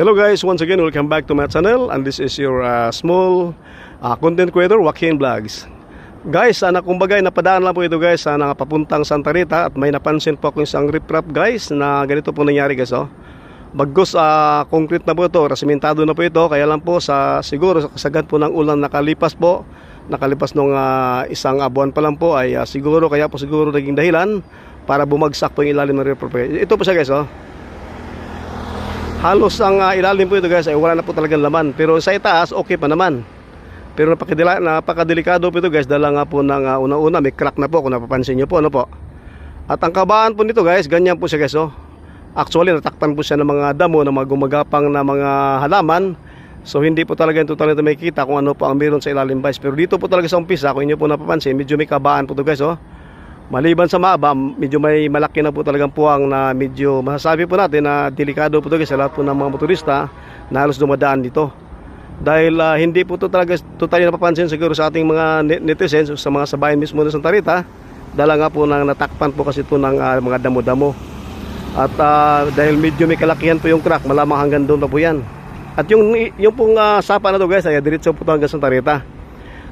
Hello guys, once again, welcome back to my channel and this is your uh, small uh, content creator, Joaquin Vlogs. Guys, sana kumbagay napadaan lang po ito guys sa uh, papuntang Santa Rita at may napansin po akong isang riprap guys na ganito po nangyari guys oh. Bagos uh, concrete na po ito, rasimentado na po ito, kaya lang po sa siguro sa kasagad po ng ulan nakalipas po, nakalipas nung uh, isang uh, buwan pa lang po ay uh, siguro kaya po siguro naging dahilan para bumagsak po yung ilalim ng riprap. Ito po siya guys oh halos ang uh, ilalim po ito guys ay wala na po talagang laman. Pero sa itaas okay pa naman. Pero napakadila, napakadelikado po ito guys dala nga po ng uh, una-una may crack na po kung napapansin nyo po ano po. At ang kabaan po nito guys ganyan po siya guys oh. actually natakpan po siya ng mga damo ng mga gumagapang na mga halaman. So hindi po talaga ito talaga makikita kung ano po ang meron sa ilalim guys. Pero dito po talaga sa umpisa kung inyo po napapansin medyo may kabaan po ito guys oh Maliban sa maaba, medyo may malaki na po talagang puwang na medyo masasabi po natin na delikado po ito sa lahat po ng mga motorista na halos dumadaan dito. Dahil uh, hindi po ito talaga totally napapansin siguro sa ating mga netizens sa mga sabayan mismo ng Santa Rita dala nga po nang natakpan po kasi ito ng uh, mga damo-damo. At uh, dahil medyo may kalakihan po yung crack, malamang hanggang doon pa po yan. At yung, yung pong uh, sapa na to guys, ay diretso po ito hanggang Santa Rita.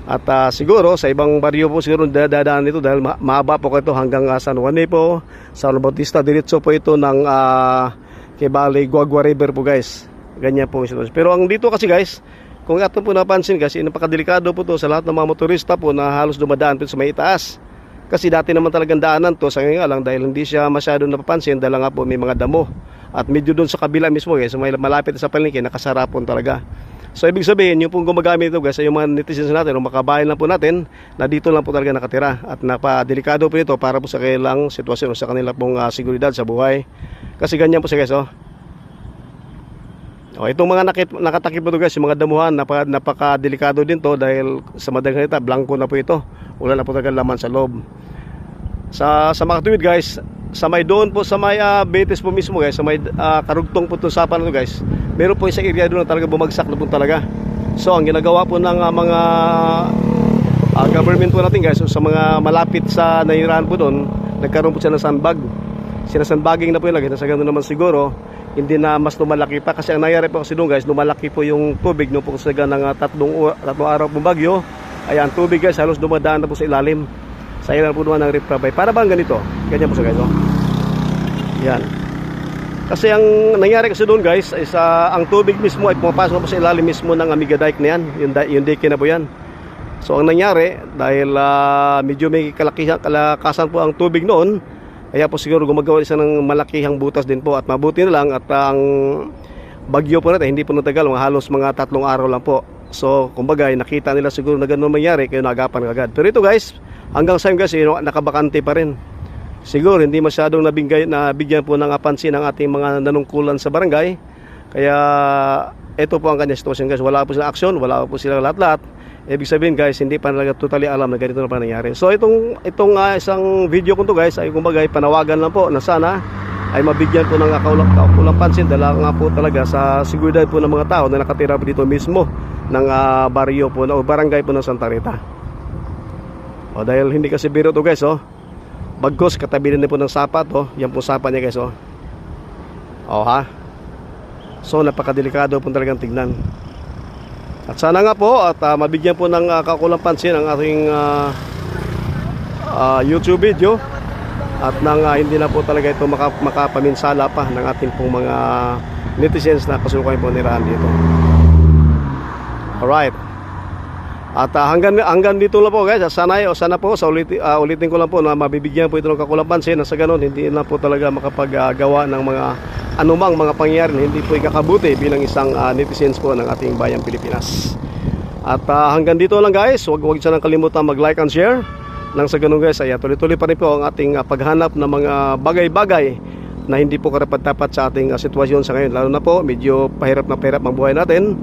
At uh, siguro sa ibang baryo po siguro dadaan ito dahil ma mahaba po ito hanggang uh, San Juan po, San Bautista, diretso po ito ng uh, Kibali, Guagua River po guys. Ganyan po ito. Pero ang dito kasi guys, kung ato po napansin kasi napakadelikado po to sa lahat ng mga motorista po na halos dumadaan po sa may itaas. Kasi dati naman talagang daanan to sa ngayon lang dahil hindi siya masyado napapansin dahil nga po may mga damo. At medyo doon sa kabila mismo guys, may malapit sa palengke, nakasara po talaga. So ibig sabihin, yung pong gumagamit ito guys, yung mga netizens natin, o makabayan lang po natin, na dito lang po talaga nakatira. At napadelikado po ito para po sa kanilang sitwasyon, sa kanila pong uh, seguridad sa buhay. Kasi ganyan po siya guys, oh. O, itong mga nakit, nakatakip po ito guys, yung mga damuhan, napaka, napakadelikado din to dahil sa madaling salita, blanco na po ito. Wala na po talaga laman sa loob. Sa, sa mga tuwid guys, sa may doon po sa may uh, Betis po mismo guys, sa may uh, karugtong po itong sapa na to guys, meron po isang area doon na talaga bumagsak na po talaga. So ang ginagawa po ng uh, mga uh, government po natin guys, so, sa mga malapit sa nairahan po doon, nagkaroon po siya ng sandbag. Sinasandbagging na po yun, sa ganun naman siguro, hindi na mas lumalaki pa kasi ang nangyari po kasi doon guys lumalaki po yung tubig no po kasi ng uh, tatlong, tatlong araw pong bagyo ay ang tubig guys halos dumadaan na po sa ilalim sa ilan po naman ng riprabay para bang ganito ganyan po sa guys oh. yan kasi ang nangyari kasi doon guys is uh, ang tubig mismo ay pumapasok po sa ilalim mismo ng Amiga Dike na yan yung, yung dike na po yan. So ang nangyari dahil uh, medyo may kalakihan, kalakasan po ang tubig noon kaya po siguro gumagawa isa ng malakihang butas din po at mabuti na lang at ang bagyo po natin hindi po natagal mga halos mga tatlong araw lang po. So kumbaga nakita nila siguro na ganun mangyari kaya nagapan agad. Pero ito guys hanggang sa guys eh, nakabakante pa rin siguro hindi masyadong nabigay, nabigyan po ng apansin ang ating mga nanungkulan sa barangay kaya ito po ang kanya sitwasyon guys wala po silang aksyon wala po silang lahat-lahat Ibig sabihin guys, hindi pa talaga totally alam na ganito na pa nangyari. So itong itong uh, isang video ko to guys ay kumbaga ay panawagan lang po na sana ay mabigyan po ng kaulang, kaulang pansin dahil nga po talaga sa seguridad po ng mga tao na nakatira po dito mismo ng uh, baryo po o barangay po ng Santa Rita. O dahil hindi kasi biro to guys oh. Bagkos katabi din po ng sapat oh. Yan po sapa niya guys oh. O ha. So napakadelikado po talagang tignan. At sana nga po at uh, mabigyan po ng uh, kakulang pansin ang ating uh, uh, YouTube video at nang uh, hindi na po talaga ito maka, makapaminsala pa ng ating pong mga netizens na kasukayin po nirahan dito. Alright. At uh, hanggang, hanggang dito lang po guys, sana, o sana po, sa ulit, uh, ulitin ko lang po na mabibigyan po ito ng kakulang pansin sa ganun hindi na po talaga makapagawa ng mga anumang mga pangyayari hindi po ikakabuti bilang isang uh, netizens po ng ating bayang Pilipinas. At uh, hanggang dito lang guys, huwag huwag sanang kalimutan mag-like and share. Nang sa ganun guys, ay tuloy-tuloy pa rin po ang ating uh, paghanap ng mga bagay-bagay na hindi po karapat-dapat sa ating uh, sitwasyon sa ngayon. Lalo na po, medyo pahirap na pahirap ang buhay natin.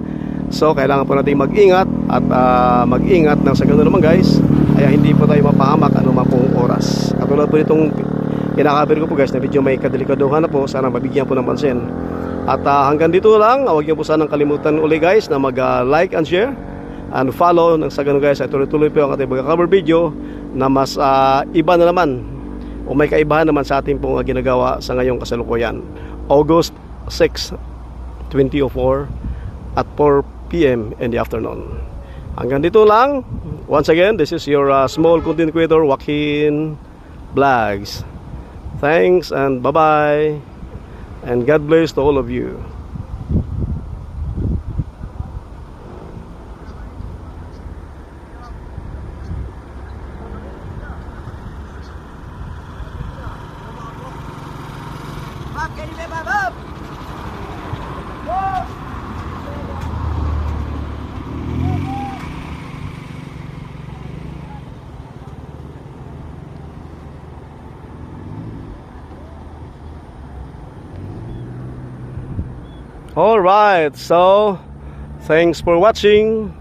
So, kailangan po natin mag-ingat at uh, mag-ingat nang sa ganun naman guys, ay hindi po tayo mapahamak anumang pong oras. Katulad po itong kinakabir ko po guys na video may kadelikaduhan na po sana mabigyan po ng pansin. At uh, hanggang dito lang. Huwag niyo po sanang kalimutan uli guys na mag uh, like and share and follow nang sa ganun guys. Ay tuloy-tuloy po ang ating cover video na mas uh, iba na naman o may kaibahan naman sa ating pong uh, ginagawa sa ngayong kasalukuyan. August 6 2004 at 4 p.m. in the afternoon. Hanggang dito lang. Once again, this is your uh, small content creator, Joaquin Vlogs. Thanks and bye-bye. And God bless to all of you. All right. So, thanks for watching.